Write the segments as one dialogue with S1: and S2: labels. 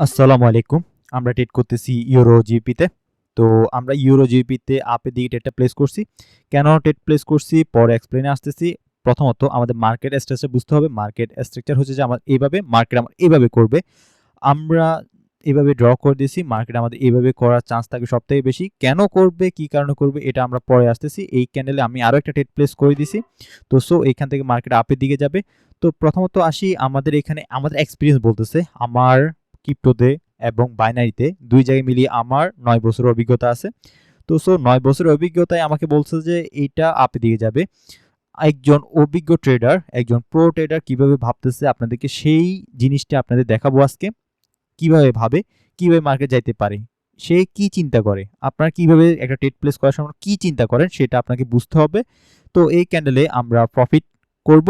S1: আসসালামু আলাইকুম। আমরা ট্রেড করতেছি ইউরো জিপিতে তো। আমরা ইউরো জিপিতে আপের দিকে ট্রেডটা প্লেস করছি। কেন ট্রেড প্লেস করছি? পরে এক্সপ্লেনে আসতেছি। প্রথমত আমাদের মার্কেট স্ট্রাকচার বুঝতে হবে। মার্কেট স্ট্রাকচার হচ্ছে যে আমার এইভাবে মার্কেট আমার এইভাবে করবে। আমরা এভাবে ড্র করে দিয়েছি। মার্কেট আমাদের এইভাবে করার চান্স থাকে সব থেকে বেশি। কেন করবে? কি কারণে করবে? এটা আমরা পরে আসতেছি। এই ক্যান্ডেলে আমি আরও একটা ট্রেড প্লেস করে দিছি তো সো এইখান থেকে মার্কেট আপের দিকে যাবে। তো, প্রথমত আসি আমাদের এখানে, আমাদের এক্সপিরিয়েন্স বলতেছে। আমার ক্রিপ্টোতে এবং বাইনারিতে দুই জায়গায় মিলিয়ে আমার নয় বছরের অভিজ্ঞতা আছে। তো সো নয় বছরের অভিজ্ঞতায় আমাকে বলছে যে এইটা আপে দিয়ে যাবে। একজন অভিজ্ঞ ট্রেডার একজন প্রো ট্রেডার কীভাবে ভাবতেছে আপনাদেরকে সেই জিনিসটা আপনাদের দেখাবো আজকে। কীভাবে ভাবে, কীভাবে মার্কেট যাইতে পারে, সে কি চিন্তা করে, আপনার কীভাবে একটা ট্রেড প্লেস করার সময় কি চিন্তা করেন সেটা আপনাকে বুঝতে হবে। তো এই ক্যান্ডেলে আমরা প্রফিট করব।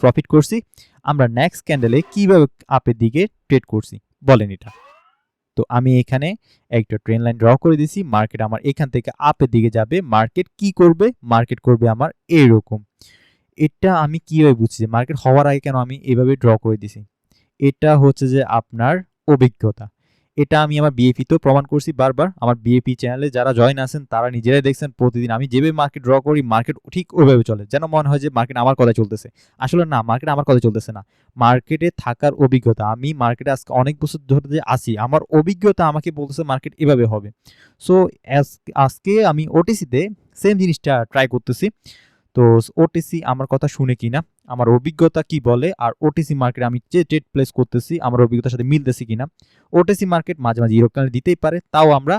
S1: প্রফিট করছি। আমরা নেক্সট ক্যান্ডেলে কীভাবে আপের দিকে ট্রেড করছি, বলেন এটা। তো আমি এখানে একটা ট্রেন লাইন ড্র করে দিছি মার্কেট আমার এখান থেকে আপের দিকে যাবে। মার্কেট কি করবে? মার্কেট করবে আমার এইরকম এটা আমি কীভাবে বুঝছি মার্কেট হওয়ার আগে কেন আমি এভাবে ড্র করে দিছি এটা হচ্ছে যে আপনার অভিজ্ঞতা। এটা আমি আমার বিএপিতেও প্রমাণ করছি বারবার। আমার বিএপি চ্যানেলে যারা জয়েন আছেন, তারা নিজেরাই দেখছেন, প্রতিদিন আমি যেভাবে মার্কেট ড্র করি মার্কেট ঠিক ওইভাবে চলে। যেন মনে হয় যে মার্কেট আমার কথা চলতেছে। আসলে না মার্কেট আমার কথা চলতেছে না। মার্কেটে থাকার অভিজ্ঞতা, আমি মার্কেটে আজকে অনেক বছর ধরে যে আসি আমার অভিজ্ঞতা আমাকে বলতেছে মার্কেট এভাবে হবে। সো আজকে আমি ওটিসিতে সেম জিনিসটা ট্রাই করতেছি। তো ওটিসি আমার কথা শুনে কিনা? আমার অভিজ্ঞতা কি বলে? আর ওটিসি মার্কেট আমি যে ট্রেড প্লেস করতেছি, আমার অভিজ্ঞতার সাথে মিলতেছি কিনা? ওটিসি মার্কেট মাঝে মাঝে ইউরোপ দিতেই পারে, তাও আমরা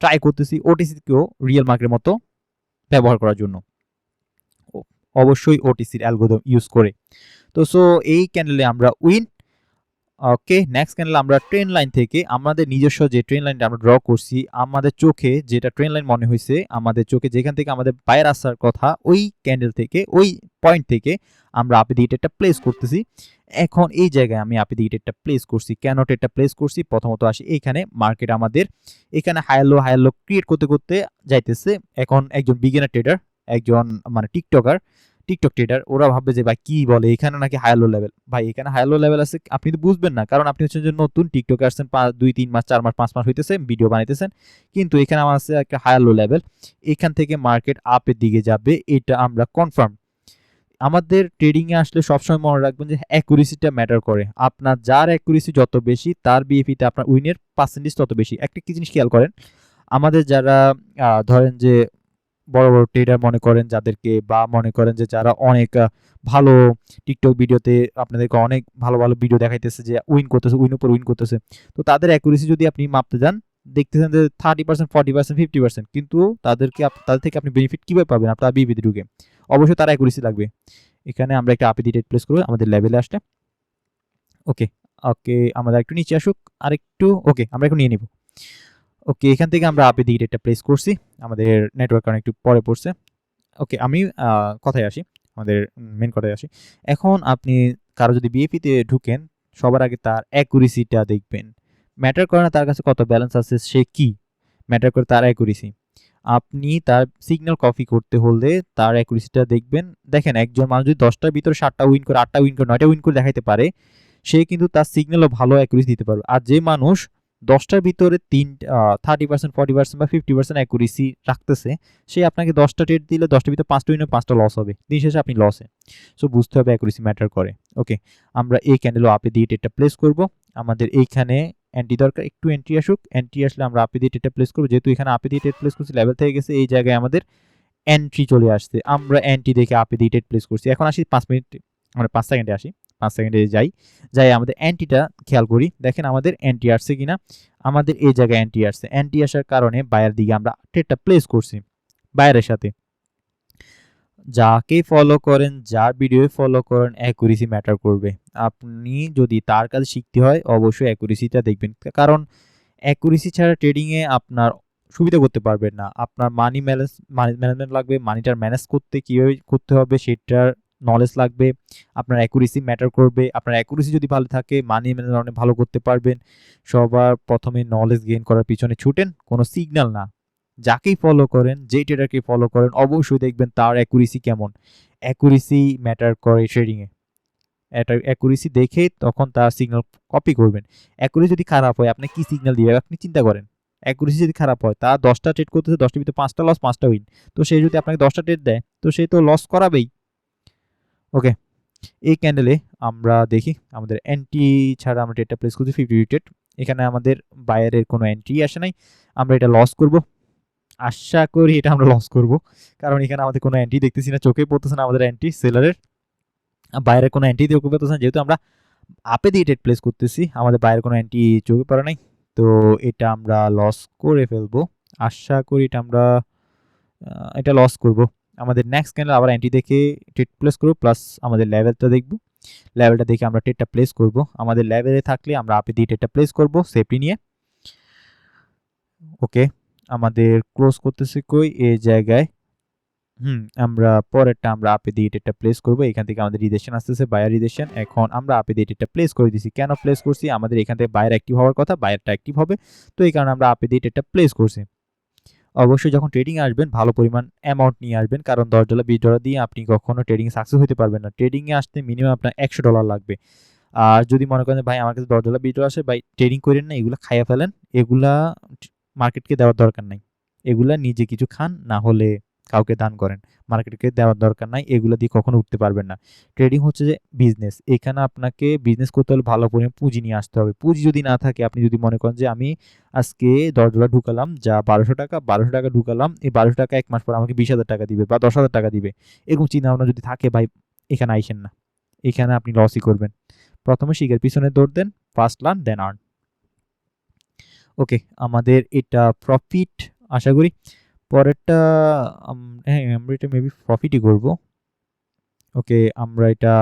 S1: ট্রাই করতেছি ওটিসিকেও রিয়েল মার্কেটের মতো ব্যবহার করার জন্য। অবশ্যই ওটিসির অ্যালগোদম ইউজ করে। তো সো এই ক্যান্ডেলে আমরা উইন ওকে নেক্সট ক্যান্ডেল আমরা ট্রেন লাইন থেকে আমাদের নিজস্ব যে ট্রেন লাইনটা আমরা ড্র করছি, আমাদের চোখে যেটা ট্রেন লাইন মনে হয়েছে আমাদের চোখে যেখান থেকে আমাদের পায়ের আসার কথা, ওই ক্যান্ডেল থেকে, ওই পয়েন্ট থেকে আমরা আপি একটা প্লেস করতেছি। এখন এই জায়গায় আমি আপি একটা প্লেস করছি। কেন এটা প্লেস করছি? প্রথমত আসি এইখানে মার্কেট আমাদের, এখানে হায়ালো হায়ালো ক্রিয়েট করতে করতে যাইতেছে। এখন একজন বিগিনার ট্রেডার একজন মানে টিকটকার টিকটক ট্রেডার ওরা ভাববে যে, ভাই, কি বলে? এখানে নাকি হায়ালো লেভেল ভাই, এখানে হায়ালো লেভেল আছে, আপনি তো বুঝবেন না। কারণ আপনি হচ্ছেন যে নতুন টিকটকে আসছেন পাঁচ দুই, তিন মাস, চার মাস, পাঁচ মাস হইতেছে ভিডিও বানাইতেছেন। কিন্তু এখানে আমার আছে একটা হায়ালো লেভেল এখান থেকে মার্কেট আপের দিকে যাবে, এটা আমরা কনফার্ম আমাদের ট্রেডিংয়ে আসলে সবসময় মনে রাখবেন যে অ্যাকুরেসিটা ম্যাটার করে। আপনার যার অ্যাকুরেসি যত বেশি, তার বিএফিতে আপনার উইনের পার্সেন্টেজ তত বেশি। একটা কি জিনিস খেয়াল করেন? আমাদের যারা ধরেন যে বড় বড় ট্রেডার মনে করেন যাদেরকে বা মনে করেন যে যারা অনেক ভালো টিকটক ভিডিওতে আপনাদেরকে অনেক ভালো ভালো ভিডিও দেখাইতেছে যে উইন করতেছে উইন উপর উইন করতেছে। তো তাদের অ্যাকুরেসি যদি আপনি মাপতে যান, দেখতেছেন যে thirty percent forty percent fifty percent কিন্তু তাদেরকে তাদের থেকে আপনি বেনিফিট কীভাবে পাবেন আপনার বিবিধি ঢুকে? অবশ্যই তার অ্যাকুরেসি লাগবে। এখানে আমরা একটা আপি ডিটেট প্লেস করব, আমাদের লেভেলে আসলে। ওকে ওকে আমাদের একটু নিচে আসুক, আরেকটু ওকে আমরা একটু নিয়ে নিব। ওকে, এখান থেকে আমরা আপে দিকে একটা প্লেস করছি। আমাদের নেটওয়ার্ক কারণ একটু পরে পড়ছে। ওকে, আমি কথায় আসি। আমাদের মেন কথায় আসি। এখন আপনি কারও যদি বিএপিতে ঢুকেন, সবার আগে তার অ্যাকুরেসিটা দেখবেন। ম্যাটার করে না তার কাছে কত ব্যালেন্স আছে, সে কি? ম্যাটার করে তার অ্যাকুরেসি আপনি তার সিগন্যাল কপি করতে হলে তার অ্যাকুরেসিটা দেখবেন। দেখেন, একজন মানুষ যদি দশটার ভিতরে সাতটা উইন করে, আটটা উইন করে, নয়টা উইন করে দেখাইতে পারে, সে কিন্তু তার সিগন্যালও ভালো অ্যাকুরেসি দিতে পারবে। আর যে মানুষ দশটার ভিতরে তিন থার্টি পার্সেন্ট ফর্টি পার্সেন্ট বা ফিফটি পার্সেন্ট অ্যাকুরেসি রাখতেছে, সে আপনাকে দশটা ট্রেড দিলে দশটার ভিতরে পাঁচটা উইনে পাঁচটা লস হবে। দিন শেষে আপনি লসে সো বুঝতে হবে অ্যাকুরেসি ম্যাটার করে। ওকে আমরা এই ক্যান্ডেলও আপে দিয়ে ট্রেডটা প্লেস করব। আমাদের এইখানে অ্যান্টি দরকার, একটু এন্ট্রি আসুক। এন্ট্রি আসলে আমরা আপে দিয়ে ট্রেডটা প্লেস করব। যেহেতু এখানে আপে দিয়ে ট্রেড প্লেস করছি লেভেল থেকে গেছে, এই জায়গায় আমাদের এন্ট্রি চলে আসছে। আমরা এন্ট্রি দেখে আপে দিয়ে ট্রেড প্লেস করছি। এখন আসি পাঁচ মিনিট মানে পাঁচ সেকেন্ডে আসি। পাঁচ সেকেন্ডে যাই যাই আমাদের অ্যান্টিটা খেয়াল করি। দেখেন আমাদের অ্যান্টি আসছে কিনা? আমাদের এই জায়গায় অ্যান্টি আসছে। অ্যান্টি আসার কারণে বায়ের দিকে আমরা ট্রেডটা প্লেস করছি বায়ারের সাথে। যাকে ফলো করেন, যার ভিডিও ফলো করেন অ্যাকুরেসি ম্যাটার করবে। আপনি যদি তার কাছে শিখতে হয়, অবশ্যই অ্যাকুরেসিটা দেখবেন। কারণ অ্যাকুরেসি ছাড়া ট্রেডিংয়ে আপনার সুবিধা করতে পারবেন না। আপনার মানি ম্যানেজ মানি ম্যানেজমেন্ট লাগবে। মানিটার ম্যানেজ করতে কীভাবে করতে হবে, সেটার নলেজ লাগবে, আপনার অ্যাকুরেসি ম্যাটার করবে, আপনার অ্যাকুরেসি যদি ভালো থাকে মানি ম্যানেজমেন্ট ভালো করতে পারবেন। সবার প্রথমে নলেজ গেইন করার পিছনে ছুটেন, কোনো সিগন্যাল না। যাকেই ফলো করেন, যেই ট্রেডারকে ফলো করেন, অবশ্যই দেখবেন তার অ্যাকুরেসি কেমন। অ্যাকুরেসি ম্যাটার করে ট্রেডিংয়ে এটা অ্যাকুরেসি দেখে তখন তার সিগন্যাল কপি করবেন। অ্যাকুরেসি যদি খারাপ হয়, আপনি কি সিগন্যাল দিবে আপনি চিন্তা করেন। অ্যাকুরেসি যদি খারাপ হয় তা দশটা ট্রেড করতেছে, দশটার ভিতরে পাঁচটা লস পাঁচটা উইন তো সে যদি আপনাকে দশটা ট্রেড দেয়, তো সে তো লস করাবেই। ওকে এই ক্যান্ডেলে আমরা দেখি আমাদের অ্যান্টি ছাড়া আমরা ট্রেডটা প্লেস করছি ফিফটি রিটেড এখানে আমাদের বাইরের কোনো এন্ট্রি আসে নাই। আমরা এটা লস করব। আশা করি এটা আমরা লস করব। কারণ এখানে আমাদের কোনো অ্যান্টি দেখতেছি না, চোখে পড়তেছে না আমাদের অ্যান্টি সেলারের বাইরের কোনো অ্যান্টি চোখে পড়তেছে না। যেহেতু আমরা আপে দিয়ে ডেট প্লেস করতেছি, আমাদের বাইরের কোনো অ্যান্টি চোখে পড়ে নাই। তো এটা আমরা লস করে ফেলব। আশা করি এটা আমরা এটা লস করব। আমাদের নেক্সট ক্যান্ডেল আবার অ্যান্টি দেখে ট্রেড প্লেস করব প্লাস আমাদের লেভেলটা দেখব। লেভেলটা দেখে আমরা ট্রেডটা প্লেস করব। আমাদের লেভেলে থাকলে আমরা আপে দিয়ে ট্রেডটা প্লেস করব সেফটি নিয়ে। ওকে আমাদের ক্লোজ করতেছি কই? এই জায়গায়। হুম, আমরা পরেরটা আমরা আপে দিয়ে ট্রেডটা প্লেস করব। এখান থেকে আমাদের রিদেশন আসতেছে বায়ার রিদেশন এখন আমরা আপে দিয়ে ট্রেডটা প্লেস করে দিছি। কেন প্লেস করছি? আমাদের এখান থেকে বায়ার অ্যাক্টিভ হওয়ার কথা বায়ারটা অ্যাক্টিভ হবে। তো এই কারণে আমরা আপে দিয়ে ট্রেডটা প্লেস করছি। অবশ্যই যখন ট্রেডিং আসবেন, ভালো পরিমাণ অ্যামাউন্ট নিয়ে আসবেন। কারণ দশ ডলার বিশ ডলার দিয়ে আপনি কখনো ট্রেডিং সাকসেস হতে পারবেন না। ট্রেডিংয়ে আসতে মিনিমাম আপনার একশো ডলার লাগবে। আর যদি মনে করেন ভাই, আমার কাছে দশ ডলার বিশ ডলার আসে, ভাই ট্রেডিং করেন না, এগুলো খাইয়া ফেলেন। এগুলা মার্কেটকে দেওয়ার দরকার নাই। এগুলা নিজে কিছু খান, না হলে কাউকে দান করেন। মার্কেটকে দেওয়ার দরকার নাই, এগুলো দিয়ে কখনো উঠতে পারবেন না। ট্রেডিং হচ্ছে যে বিজনেস এখানে আপনাকে বিজনেস করতে হলে ভালো পরিমাণ পুঁজি নিয়ে আসতে হবে। পুঁজি যদি না থাকে, আপনি যদি মনে করেন যে আমি আজকে দশ ডলার ঢুকালাম, যা বারোশো টাকা বারোশো টাকা ঢুকালাম, এই বারোশো টাকা এক মাস পর আমাকে বিশ হাজার টাকা দিবে বা দশ হাজার টাকা দিবে। এরকম চিন্তা ভাবনা যদি থাকে, ভাই, এখানে আইসেন না। এখানে আপনি লসই করবেন। প্রথমে শিখের পিছনে দৌড় দেন first learn then earn okay আমাদের এটা প্রফিট আশা করি পরেরটা হ্যাঁ আমরা এটা মেবি প্রফিটই করব। ওকে আমরা এটা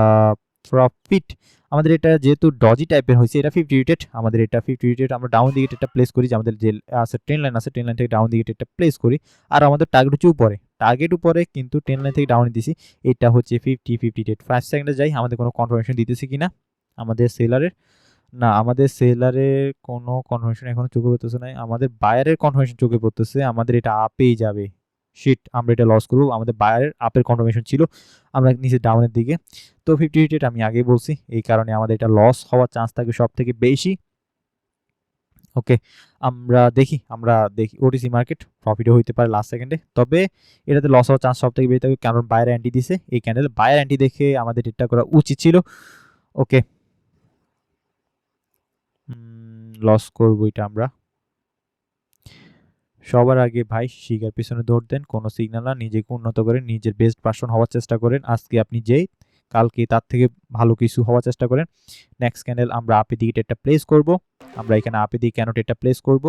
S1: প্রফিট আমাদের এটা যেহেতু ডজি টাইপের হয়েছে, এটা ফিফটি রিটেড আমাদের এটা ফিফটি রিটেড আমরা ডাউন দিকে এটা প্লেস করি, যে আমাদের যে আছে ট্রেন লাইন আছে ট্রেন লাইন থেকে ডাউন দিকে এটা প্লেস করি। আর আমাদের টার্গেট হচ্ছে উপরে টার্গেট উপরে কিন্তু ট্রেন লাইন থেকে ডাউন দিছি, এটা হচ্ছে ফিফটি ফিফটি রেট ফার্স্ট সেকেন্ডে যাই, আমাদের কোনো কনফার্মেশন দিতেছি কিনা, আমাদের সেলারের না, আমাদের সেলারের কোনো কনফার্মেশন এখনও চোখে পড়তেছে না আমাদের বায়ারের কনফার্মেশন চোখে পড়তেছে। আমাদের এটা আপেই যাবে। শিট আমরা এটা লস করব। আমাদের বায়ারের আপের কনফার্মেশন ছিল। আমরা নিচে ডাউনের দিকে। তো ফিফটি রেট আমি আগেই বলছি, এই কারণে আমাদের এটা লস হওয়ার চান্স থাকে সব থেকে বেশি। ওকে আমরা দেখি আমরা দেখি। ওটিসি মার্কেট প্রফিটও হইতে পারে লাস্ট সেকেন্ডে তবে এটাতে লস হওয়ার চান্স সব থেকে বেশি থাকে, কারণ বাইরে অ্যান্টি দিছে। এই ক্যান্ডেল বাইরে অ্যান্টি দেখে আমাদের এটা করা উচিত ছিল। ওকে লস করব এটা আমরা। সবার আগে ভাই শিকার পিছনে দৌড় দেন, কোনো সিগন্যাল না, নিজেকে উন্নত করেন নিজের বেস্ট পার্সন হওয়ার চেষ্টা করেন। আজকে আপনি যেই কালকে তার থেকে ভালো কিছু হওয়ার চেষ্টা করেন। নেক্সট ক্যান্ডেল আমরা আপে দিকে টেটটা প্লেস করব। আমরা এখানে আপে দিয়ে কেন টেটটা প্লেস করব?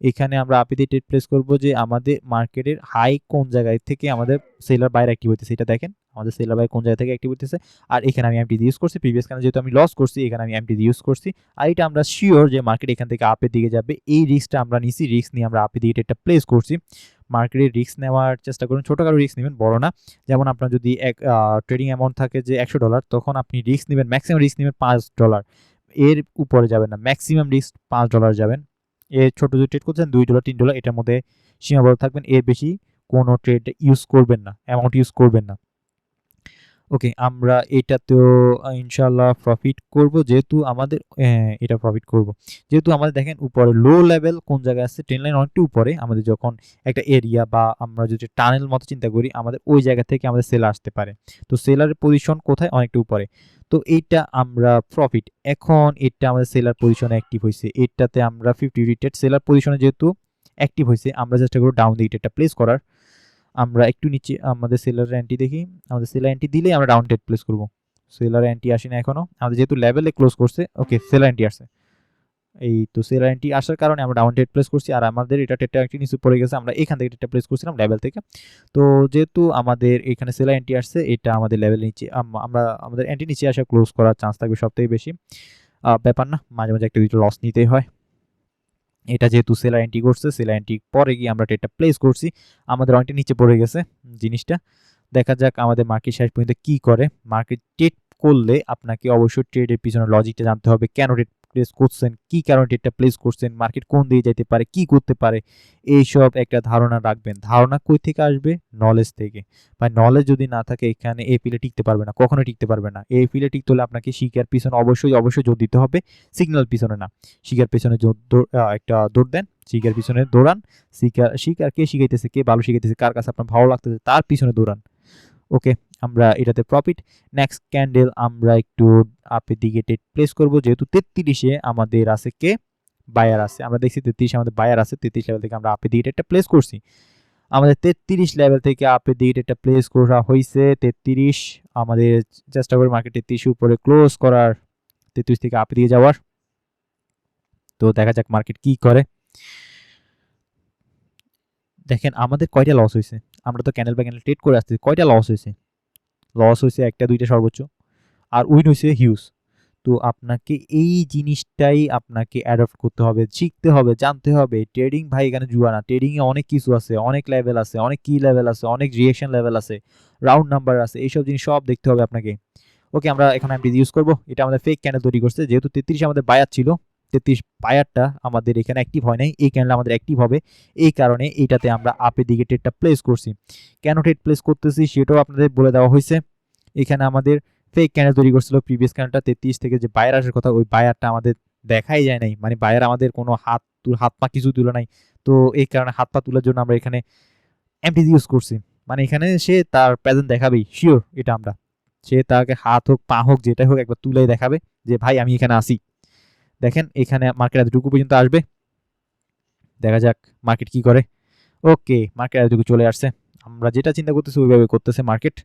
S1: এখানে আমরা আপে দিয়ে টেট প্লেস করব যে আমাদের মার্কেটের হাই কোন জায়গায় থেকে আমাদের সেলার বাইরে অ্যাক্টিভ হইতেছে। এটা দেখেন, আমাদের সেলার বাইরে কোন জায়গা থেকে অ্যাক্টিভ হইতেছে। আর এখানে আমি এমটি ইউজ করছি। প্রিভিয়াস ক্যান্ডেল যেহেতু আমি লস করছি, এখানে আমি এমটি ইউজ করছি। আর এটা আমরা শিওর যে মার্কেট এখান থেকে আপের দিকে যাবে। এই রিস্কটা আমরা নিছি রিস্ক নিয়ে আমরা আপের দিকে টেটটা প্লেস করছি। মার্কেটের রিস্ক নেওয়ার চেষ্টা করুন। ছোটোখাটো রিস্ক নেবেন, বড় না। যেমন আপনার যদি এক ট্রেডিং অ্যামাউন্ট থাকে যে একশো ডলার, তখন আপনি রিস্ক নেবেন, ম্যাক্সিমাম রিস্ক নেবেন পাঁচ ডলার। এর উপরে যাবেন না, ম্যাক্সিমাম রিস্ক পাঁচ ডলার যাবেন। এর ছোটো যদি ট্রেড করছেন দুই ডলার, তিন ডলার, এটার মধ্যে সীমাবদ্ধ থাকবেন। এর বেশি কোনো ট্রেড ইউজ করবেন না অ্যামাউন্ট ইউজ করবেন না। ওকে আমরা এটা তো ইনশাল্লাহ প্রফিট করব যেহেতু আমাদের হ্যাঁ, এটা প্রফিট করব। যেহেতু আমাদের দেখেন উপরে লো লেভেল কোন জায়গায় আছে ট্রেন লাইন অনেকটা উপরে আমাদের যখন একটা এরিয়া বা আমরা যদি টানেল মতো চিন্তা করি আমাদের ওই জায়গা থেকে আমাদের সেল আসতে পারে। তো সেলারের পজিশন কোথায়? অনেকটা উপরে। তো এইটা আমরা প্রফিট এখন এটা আমাদের সেলার পজিশনে অ্যাক্টিভ হয়েছে এটাতে আমরা ফিফটি রিটেড সেলার পজিশনে যেহেতু অ্যাক্টিভ হয়েছে আমরা চেষ্টা করব ডাউন দিকে এটা প্লেস করার। আমরা একটু নিচে, আমাদের সেলার অ্যান্টি দেখি, আমাদের সেলার অ্যান্টি দিলেই আমরা ডাউন টেট প্লেস করব। সেলার অ্যান্টি আসে না এখনও, আমাদের যেহেতু লেভেলে ক্লোজ করছে ওকে সেলার অ্যান্টি আসছে। এই তো সেলার অ্যান্টি আসার কারণে আমরা ডাউন টেট প্লেস করছি, আর আমাদের এটা টেটটা একটু নিচে পড়ে গেছে, আমরা এখান থেকে টেটটা প্লেস করছিলাম লেভেল থেকে। তো যেহেতু আমাদের এখানে সেলার অ্যান্টি আসছে, এটা আমাদের লেভেল নিচে আমরা আমাদের অ্যান্টি নিচে আসা ক্লোজ করার চান্স থাকবে সব থেকে বেশি ব্যাপার না, মাঝে মাঝে একটা দুটো লস নিতেই হয়। এটা যেহেতু সেলার এন্ট্রি করছে সেলার এন্ট্রি পরে গিয়ে আমরা ট্রেডটা প্লেস করছি। আমাদের অনেকটা নিচে পড়ে গেছে জিনিসটা। দেখা যাক আমাদের মার্কেট শেষ পর্যন্ত কি করে। মার্কেট টেট করলে আপনাকে অবশ্যই ট্রেডের পিছনে লজিকটা জানতে হবে, কেন ট্রেড প্লেস করছেন, কি কারণে ট্রেডটা প্লেস করছেন মার্কেট কোন দিকে যেতে পারে, কি করতে পারে, এইসব একটা ধারণা রাখবেন। ধারণা কই থেকে আসবে? নলেজ থেকে। বা নলেজ যদি না থাকে, এখানে এই ফিলে টিকতে পারবে না কখনো টিকতে পারবে না। এই ফিলে টিকতে হলে আপনাকে শিকার পিছনে অবশ্যই অবশ্যই জোর দিতে হবে সিগন্যাল পিছনে না। শিকার পিছনে জোর একটা দৌড় দেন, শিকার পিছনে দৌড়ান, শিকার শিকার কে শিখাইতেছে, কে ভালো শিখাইতেছে, কার কাছে আপনার ভালো লাগতেছে, তার পিছনে দৌড়ান। ওকে আমরা এটাতে প্রফিট নেক্সট ক্যান্ডেল আমরা একটু আপের দিকে টেট প্লেস করব, যেহেতু তেত্রিশে আমাদের আছে কে? বায়ার আছে। আমরা দেখছি তেত্রিশে আমাদের বায়ার আছে, তেত্রিশ লেভেল থেকে আমরা আপের দিকে টেটটা প্লেস করছি। আমাদের তেত্রিশ লেভেল থেকে আপের দিকে টেটটা প্লেস করা হয়েছে তেত্রিশ। আমাদের চেষ্টা করি মার্কেট তেত্রিশ উপরে ক্লোজ করার, তেত্রিশ থেকে আপের দিকে যাওয়ার। তো দেখা যাক মার্কেট কি করে। দেখেন, আমাদের কয়টা লস হয়েছে আমরা তো ক্যান্ডেল বাই ক্যান্ডেল ট্রেড করে আসতেছি, কয়টা লস হয়েছে লস হয়েছে একটা, দুইটা সর্বোচ্চ। আর উইন হয়েছে হিউজ তো আপনাকে এই জিনিসটাই আপনাকে অ্যাডপ্ট করতে হবে, শিখতে হবে, জানতে হবে। ট্রেডিং ভাই এখানে জুয়া না। ট্রেডিংয়ে অনেক কিছু আছে, অনেক লেভেল আছে, অনেক কি লেভেল আছে, অনেক রিয়েকশন লেভেল আছে রাউন্ড নাম্বার আছে, এইসব জিনিস সব দেখতে হবে আপনাকে। ওকে আমরা এখানে এমটি ইউজ করব। এটা আমাদের ফেক ক্যান্ডেল তৈরি করছে। যেহেতু তেত্রিশ আমাদের বায়ার ছিল তেত্রিশ পায়ারটা আমাদের এখানে অ্যাক্টিভ হয় নাই, এই ক্যান্ডেল আমাদের অ্যাক্টিভ হবে। এই কারণে এইটাতে আমরা আপের দিকে ট্রেডটা প্লেস করছি। কেন ট্রেড প্লেস করতেছি সেটাও আপনাদের বলে দেওয়া হয়েছে। এখানে আমাদের ফেক ক্যান্ডেল তৈরি করছিল প্রিভিয়াস ক্যান্ডেলটা তেত্রিশ থেকে যে বায়ার আসার কথা, ওই বায়ারটা আমাদের দেখাই যায় নাই। মানে বায়ার আমাদের কোনো হাত হাত পা কিছু তুলে নাই। তো এই কারণে হাত পা তোলার জন্য আমরা এখানে এমটি ইউজ করছি। মানে এখানে সে তার প্রেজেন্ট দেখাবেই শিওর এটা আমরা। সে তাকে হাত হোক, পা হোক, যেটাই হোক একবার তুলে দেখাবে যে, ভাই, আমি এখানে আসি দেখেন এখানে মার্কেট এতটুকু পর্যন্ত আসবে। দেখা যাক মার্কেট কি করে। ওকে মার্কেট এতটুকু চলে আসছে। আমরা যেটা চিন্তা করতেছি ওইভাবে করতেছে মার্কেট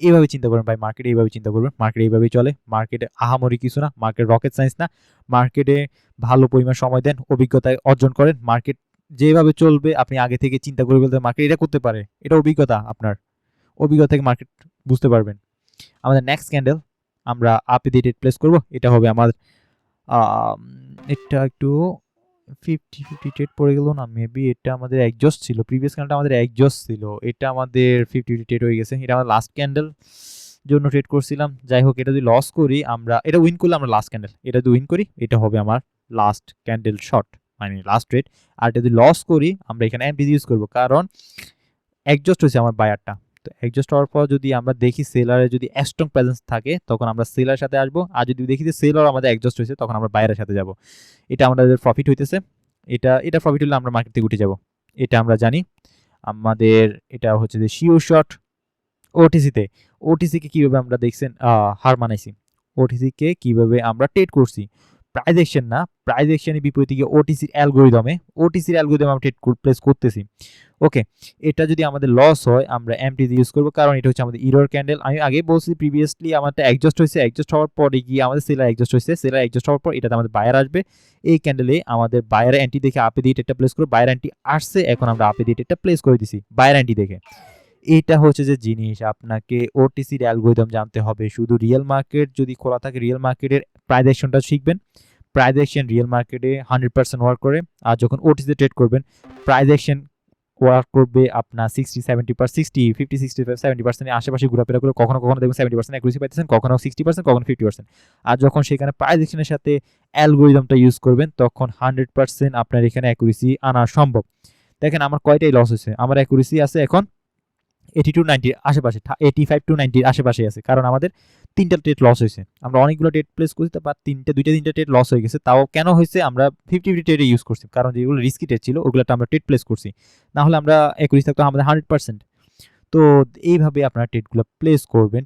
S1: এইভাবে চিন্তা করবেন ভাই মার্কেট এইভাবে চিন্তা করবেন। মার্কেট এইভাবেই চলে। মার্কেটে আহামরি কিছু না। মার্কেট রকেট সায়েন্স না। মার্কেটে ভালো পরিমাণ সময় দেন অভিজ্ঞতা অর্জন করেন। মার্কেট যেভাবে চলবে আপনি আগে থেকে চিন্তা করে বলতে মার্কেট এটা করতে পারে। এটা অভিজ্ঞতা আপনার। অভিজ্ঞতা থেকে মার্কেট বুঝতে পারবেন। আমাদের নেক্সট ক্যান্ডেল আমরা আপে দিয়ে প্লেস করব। এটা হবে আমার আম, এটা একটু ফিফটি ফিফটি টেট পড়ে গেল না মেবি এটা আমাদের একজস্ট ছিল। প্রিভিয়াস ক্যান্ডেলটা আমাদের একজস্ট ছিল। এটা আমাদের ফিফটি ফিফটি ট্রেড হয়ে গেছে। এটা আমার লাস্ট ক্যান্ডেল জন্য ট্রেড করছিলাম। যাই হোক, এটা যদি লস করি, আমরা, এটা উইন করলে আমরা লাস্ট ক্যান্ডেল এটা যদি উইন করি, এটা হবে আমার লাস্ট ক্যান্ডেল শর্ট মানে লাস্ট ট্রেড আর এটা যদি লস করি, আমরা এখানে এমপি ইউজ করব। কারণ একজস্ট হয়েছে আমার বায়ারটা তো একজস্ট হওয়ার পর যদি আমরা দেখি সেলারে যদি স্ট্রং প্রেজেন্স থাকে, তখন আমরা সেলার সাথে আসব। আর যদি দেখি যে সেলার আমাদের একজস্ট হয়েছে, তখন আমরা বাইরের সাথে যাব। এটা আমাদের প্রফিট হইতেছে। এটা এটা প্রফিট হলে আমরা মার্কেট থেকে উঠে যাব। এটা আমরা জানি। আমাদের, এটা হচ্ছে যে শিও শট ওটিসিতে ওটিসিকে কীভাবে আমরা দেখছেন হার মানাইছি? ওটিসিকে কীভাবে আমরা ট্রেড করছি? প্রাইজ অ্যাকশন না প্রাইজ অ্যাকশনের বিপরীতে গিয়ে ওটিসির অ্যালগোরিদমে ওটিসির অ্যালগোরিদম আমরা ট্রেড প্লেস করতেছি। ওকে এটা যদি আমাদের লস হয়, আমরা এমটি ইউজ করব, কারণ এটা হচ্ছে আমাদের ইরোর ক্যান্ডেল আমি আগে বলছি প্রিভিয়াসলি আমাদের অ্যাডজাস্ট হয়েছে অ্যাডজাস্ট হওয়ার পরে গিয়ে আমাদের সেলার অ্যাডজাস্ট হয়েছে সেলার অ্যাডজাস্ট হওয়ার পর এটাতে আমাদের বায়ার আসবে। এই ক্যান্ডেলে আমাদের বায়ার অ্যান্টি দেখে আপে দিয়ে এটা প্লেস করব বায়ার অ্যান্টি আসছে, এখন আমরা আপে দিয়ে এটা প্লেস করে দিছি বায়ার অ্যান্টি দেখে। এটা হচ্ছে যে জিনিস, আপনাকে ওটিসির অ্যালগোরিদম জানতে হবে, শুধু রিয়েল মার্কেট যদি খোলা থাকে রিয়েল মার্কেটের প্রাইজ অ্যাকশনটা শিখবেন। প্রাইজ অ্যাকশন রিয়েল মার্কেটে হান্ড্রেড পার্সেন্ট ওয়ার্ক করে। আর যখন ওটিসিতে ট্রেড করবেন প্রাইজ অ্যাকশন ওয়ার্ক করবে আপনার sixty seventy percent sixty fifty sixty five seventy percent আশেপাশে ঘোরাফেরা করে কখনো কখনো দেখবেন সেভেন্টি পার্সেন্ট অ্যাকুরেসি পাইতেছেন, কখনো সিক্সটি পার্সেন্ট কখনো ফিফটি পার্সেন্ট আর যখন সেখানে প্রাইজ অ্যাকশনের সাথে অ্যালগোরিদমটা ইউজ করবেন, তখন হান্ড্রেড পার্সেন্ট আপনার এখানে অ্যাকুরেসি আনা সম্ভব। দেখেন, আমার কয়টাই লস হয়েছে? আমার অ্যাকুরেসি আছে এখন এইটি টু নাইনটির আশেপাশে এইটি ফাইভ টু নাইনটির আশেপাশে আছে। কারণ আমাদের তিনটা ট্রেড লস হয়েছে। আমরা অনেকগুলো ট্রেড প্লেস করছি বা তিনটা, দুইটা, তিনটা ট্রেড লস হয়ে গেছে। তাও কেন হয়েছে? আমরা ফিফটি ফিফটি ট্রেডে ইউজ করছি। কারণ যেগুলো রিস্কি ট্রেড ছিল ওগুলোটা আমরা ট্রেড প্লেস করছি। নাহলে আমরা একুশ থাকতো আমাদের হান্ড্রেড পার্সেন্ট তো এইভাবে আপনারা ট্রেডগুলো প্লেস করবেন।